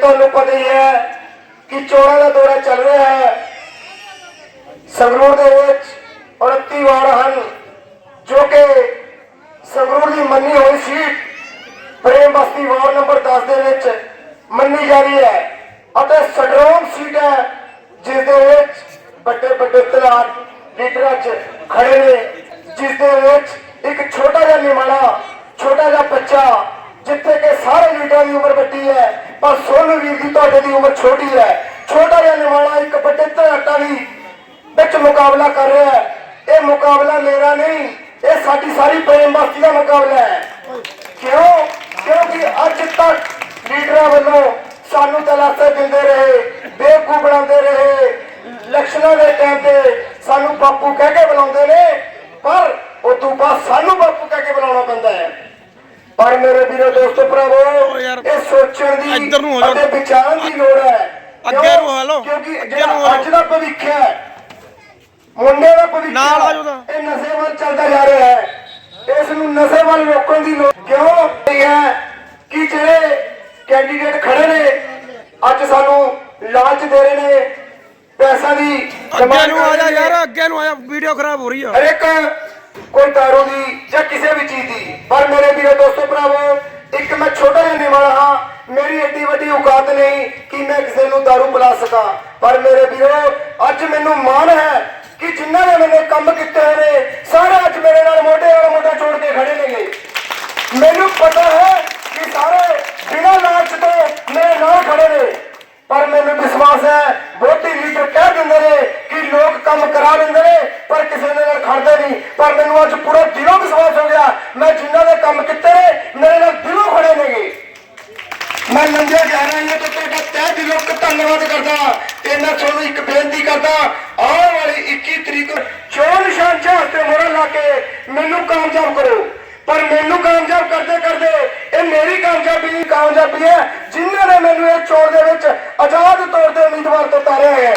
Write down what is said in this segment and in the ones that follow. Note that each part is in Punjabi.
ਤੁਹਾਨੂੰ ਪਤਾ ਹੀ ਹੈ ਕਿ ਚੋਣਾਂ ਦਾ ਦੌਰਾ ਚੱਲ ਰਿਹਾ ਹੈ। ਸੰਗਰੂਰ ਦੇ ਵਿੱਚ 29 ਵਾਰਡ ਹਨ, ਜੋ ਕਿ ਸੰਗਰੂਰ ਦੀ ਮੰਨੀ ਹੋਈ seat Prem Basti ward number 10 ਦੇ ਵਿੱਚ ਮੰਨੀ ਜਾ ਰਹੀ ਹੈ ਅਤੇ ਸਟਰੋਂਗ ਸੀਟ ਹੈ, ਜਿਸ ਦੇ ਵਿੱਚ ਵੱਡੇ ਵੱਡੇ ਤਲਾਕ ਲੀਡਰਾਂ 'ਚ ਖੜੇ ਨੇ, ਜਿਸ ਦੇ ਵਿੱਚ ਇੱਕ ਛੋਟਾ ਜਿਹਾ ਨਿਮਾਣਾ, ਛੋਟਾ ਜਿਹਾ ਬੱਚਾ, ਜਿੱਥੇ ਕਿ ਸਾਰੇ ਲੀਡਰਾਂ ਦੀ ਉਮਰ ਵੱਡੀ ਹੈ। ਪਰ ਸੋਨੂ ਵੀਰ ਦੀ ਤੁਹਾਡੇ ਦੀ ਉਮਰ ਛੋਟੀ ਹੈ। ਛੋਟਾ ਜਿਹਾ ਨਿਮਾਣਾ ਇੱਕ ਵੱਡੇ ਧੜਾਟਾ ਦੀ ਵਿੱਚ ਮੁਕਾਬਲਾ ਕਰ ਰਿਹਾ ਹੈ। ਇਹ ਮੁਕਾਬਲਾ ਮੇਰਾ ਨਹੀਂ, ਇਹ ਸਾਡੀ ਸਾਰੀ ਪ੍ਰੇਮ ਬਸਤੀ ਦਾ ਮੁਕਾਬਲਾ ਹੈ। ਕਿਉਂ? ਕਿਉਂਕਿ ਅੱਜ ਤੱਕ ਲੀਡਰਾਂ ਵੱਲੋਂ ਸਾਨੂੰ ਤਲਾਸ਼ੇ ਦਿੰਦੇ ਰਹੇ ਬੇਵਕੂ ਬਣਾਉਂਦੇ ਰਹੇ। ਇਲੈਕਸ਼ਨਾਂ ਦੇ ਟਾਈਮ ਤੇ ਸਾਨੂੰ ਬਾਪੂ ਕਹਿ ਕੇ ਬੁਲਾਉਂਦੇ ਨੇ, ਪਰ ਉਹ ਤੋਂ ਬਾਅਦ ਸਾਨੂੰ ਬਾਪੂ ਕਹਿ ਕੇ ਬੁਲਾਉਣਾ ਪੈਂਦਾ ਹੈ। ਪਰ ਮੇਰੇ ਵੀਰੋ ਦੋਸਤੋ ਭਰਾਵੋ ਇਹ ਸੋਚਣ ਦੀ ਇੱਧਰ ਨੂੰ ਹੋ ਜਾਓ। ਅਤੇ ਵਿਚਾਰਨ ਦੀ ਲੋੜ ਹੈ ਅੱਗੇ? ਨੂੰ ਹੋ ਲਓ। ਕਿਉਂਕਿ ਜਿਹੜਾ ਅੱਜ ਦਾ ਭਵਿੱਖ ਹੈ ਮੁੰਡੇ ਦਾ ਭਵਿੱਖ ਨਾਲ ਆ ਤਾਂ। ਇਹ ਨਸ਼ੇ ਵੱਲ ਚੱਲਦਾ ਜਾ ਰਿਹਾ ਹੈ ਇਸ ਨੂੰ ਨਸ਼ੇ ਵੱਲ ਰੋਕਣ ਦੀ ਲੋੜ ਕਿਉਂ ਹੈ ਕਿ ਜਿਹੜੇ ਕੈਂਡੀਡੇਟ ਖੜੇ ਨੇ ਅੱਜ ਸਾਨੂੰ ਲਾਲਚ ਦੇ ਰਹੇ ਨੇ ਪੈਸਾ ਦੀ ਅੱਗੇ ਨੂੰ ਆ ਜਾ। ਯਾਰ ਅੱਗੇ ਨੂੰ ਆ ਜਾ ਵੀਡੀਓ ਖਰਾਬ ਹੋ ਰਹੀ ਆ ਹਰ ਇੱਕ ਕੋਈ ਦਾਰੂ ਦੀ ਜਾਂ ਕਿਸੇ ਵੀ ਚੀਜ਼ ਦੀ। ਪਰ ਮੇਰੇ ਵੀਰੋ ਦੋਸਤੋ ਭਰਾਵੋ, ਇੱਕ ਮੈਂ ਛੋਟਾ ਜਿਹਾ ਨਿਵਾਲਾ ਹਾਂ। ਮੇਰੀ ਏਡੀ ਵੱਡੀ ਔਕਾਤ ਨਹੀਂ ਕਿ ਮੈਂ ਕਿਸੇ ਨੂੰ ਦਾਰੂ ਪਿਲਾ ਸਕਾਂ। ਪਰ ਮੇਰੇ ਵੀਰੋ, ਅੱਜ ਮੈਨੂੰ ਮਾਣ ਹੈ ਕਿ ਜਿਨ੍ਹਾਂ ਨੇ ਮੈਨੇ ਕੰਮ ਕੀਤੇ ਨੇ, ਸਾਰੇ ਅੱਜ ਮੇਰੇ ਨਾਲ ਮੋਢੇ ਨਾਲ ਮੋਢਾ ਜੋੜ ਕੇ ਖੜੇ ਨੇਗੇ। ਮੈਨੂੰ ਪਤਾ ਹੈ ਕਿ ਸਾਰੇ ਬਿਨਾਂ ਲਾਲਚ ਤੋਂ ਮੇਰੇ ਨਾਲ ਖੜੇ ਨੇ। ਪਰ ਮੈਨੂੰ ਵਿਸ਼ਵਾਸ ਹੈ ਬਹੁਤੀ ਲੀਡਰ ਕਹਿ ਦਿੰਦੇ ਨੇ ਕਿ ਲੋਕ ਕੰਮ ਕਰਾ ਦਿੰਦੇ ਨੇ ਪਰ ਕਿਸੇ ਦੇ ਨਾਲ ਖੜਦੇ ਨਹੀਂ, ਪਰ ਮੈਨੂੰ ਅੱਜ ਪੂਰਾ ਦਿਲੋਂ ਵਿਸ਼ਵਾਸ ਹੋ ਗਿਆ। ਮੈਂ ਜਿਨ੍ਹਾਂ ਦੇ ਕੰਮ ਕੀਤੇ ਨੇ, ਮੇਰੇ ਨਾਲ ਦਿਲੋਂ ਖੜੇ ਨੇਗੇ। ਮੈਂ ਨੰਗੇ ਜਾ ਰਿਹਾ ਤੇ ਤੁਹਾਡਾ ਤਹਿ ਦਿਲੋਂ ਧੰਨਵਾਦ ਕਰਦਾ। ਤੇ ਮੈਂ ਤੁਹਾਨੂੰ ਇੱਕ ਬੇਨਤੀ ਕਰਦਾ, ਆਉਣ ਵਾਲੀ 21 ਤਰੀਕ ਚੋਣ ਨਿਸ਼ਾਨ ਚਾਹ ਤੇ ਮੋਹਰ ਲਾ ਕੇ ਮੈਨੂੰ ਕਾਮਯਾਬ ਕਰੋ। ਪਰ ਮੈਨੂੰ ਕਾਮਯਾਬ ਕਰਦੇ ਕਰਦੇ ਇਹ ਮੇਰੀ ਕਾਮਯਾਬੀ ਨਹੀਂ ਕਾਮਯਾਬੀ ਹੈ, ਜਿਨ੍ਹਾਂ ਨੇ ਮੈਨੂੰ ਇਹ ਚੋਣ ਦੇ ਵਿੱਚ ਆਜ਼ਾਦ ਤੌਰ ਤੇ ਉਮੀਦਵਾਰ ਤੋਂ ਉਤਾਰਿਆ ਹੈ।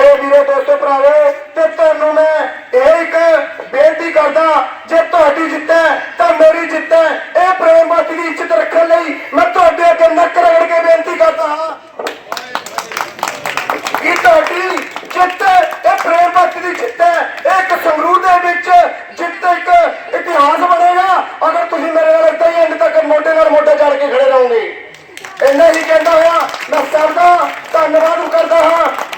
ਮੇਰੇ ਵੀਰੋ ਦੋਸਤੋ ਭਰਾਵੇ, ਤੇ ਤੁਹਾਨੂੰ ਮੈਂ ਇਹ ਇੱਕ ਬੇਨਤੀ ਕਰਦਾ, ਜੇ ਤੁਹਾਡੀ ਜਿੱਤ ਹੈ, ਤਾਂ ਮੇਰੀ ਜਿੱਤ ਹੈ। ਇਹ ਪ੍ਰੇਮ ਬਾਤੀ ਦੀ ਇੱਜ਼ਤ ਰੱਖਣ ਲਈ ਮੈਂ ਤੁਹਾਡੇ ਅੱਗੇ ਨੱਕ ਰਗੜ ਕੇ ਬੇਨਤੀ ਕਰਦਾ ਹਾਂ। ਕਿ ਤੁਹਾਡੀ ਜਿੱਤ, ਇਹ ਪ੍ਰੇਮ ਬਾਤੀ ਦੀ ਜਿੱਤ ਹੈ। ਇਹ ਕਸਮਰੂਰ ਦੇ ਵਿੱਚ ਜਿੱਤ ਇੱਕ ਇਤਿਹਾਸ ਬਣੇਗਾ। ਅਗਰ ਤੁਸੀਂ ਮੇਰੇ ਨਾਲ ਇੱਦਾਂ ਹੀ ਐਂਡ ਤੱਕ ਮੋਢੇ ਨਾਲ ਮੋਢਾ ਚੜ ਕੇ ਖੜੇ ਰਹੋਗੇ। ਇੰਨਾ ਹੀ ਕਹਿੰਦਾ ਹੋਇਆ, ਮੈਂ ਸਭ ਧੰਨਵਾਦ ਕਰਦਾ ਹਾਂ।